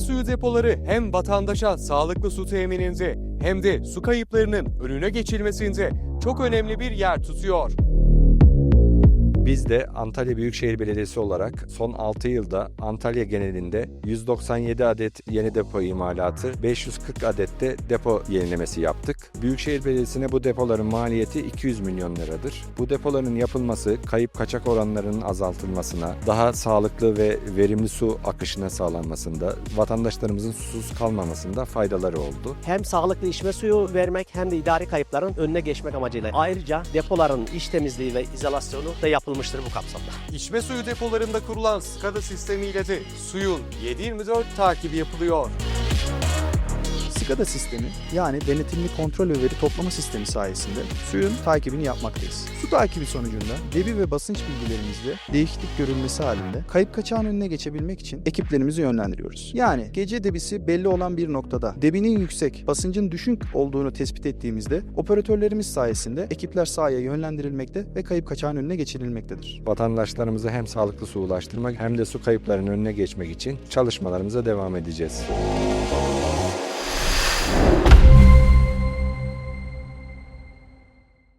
suyu depoları hem vatandaşa sağlıklı su temininde hem de su kayıplarının önüne geçilmesinde çok önemli bir yer tutuyor. Biz de Antalya Büyükşehir Belediyesi olarak son 6 yılda Antalya genelinde 197 adet yeni depo imalatı, 540 adet de depo yenilemesi yaptık. Büyükşehir Belediyesi'ne bu depoların maliyeti 200 milyon liradır. Bu depoların yapılması kayıp kaçak oranlarının azaltılmasına, daha sağlıklı ve verimli su akışına sağlanmasında, vatandaşlarımızın susuz kalmamasında faydaları oldu. hem sağlıklı içme suyu vermek hem de idari kayıpların önüne geçmek amacıyla. Ayrıca depoların iç temizliği ve izolasyonu da yapılmıştır bu kapsamda. İçme suyu depolarında kurulan SCADA sistemiyle de suyun 7-24 takibi yapılıyor. SCADA sistemi yani denetimli kontrol ve veri toplama sistemi sayesinde suyun takibini yapmaktayız. Su takibi sonucunda debi ve basınç bilgilerimizde değişiklik görülmesi halinde kayıp kaçağın önüne geçebilmek için ekiplerimizi yönlendiriyoruz. Yani gece debisi belli olan bir noktada debinin yüksek, basıncın düşük olduğunu tespit ettiğimizde operatörlerimiz sayesinde ekipler sahaya yönlendirilmekte ve kayıp kaçağın önüne geçirilmektedir. Vatandaşlarımıza hem sağlıklı su ulaştırmak hem de su kayıplarının önüne geçmek için çalışmalarımıza devam edeceğiz.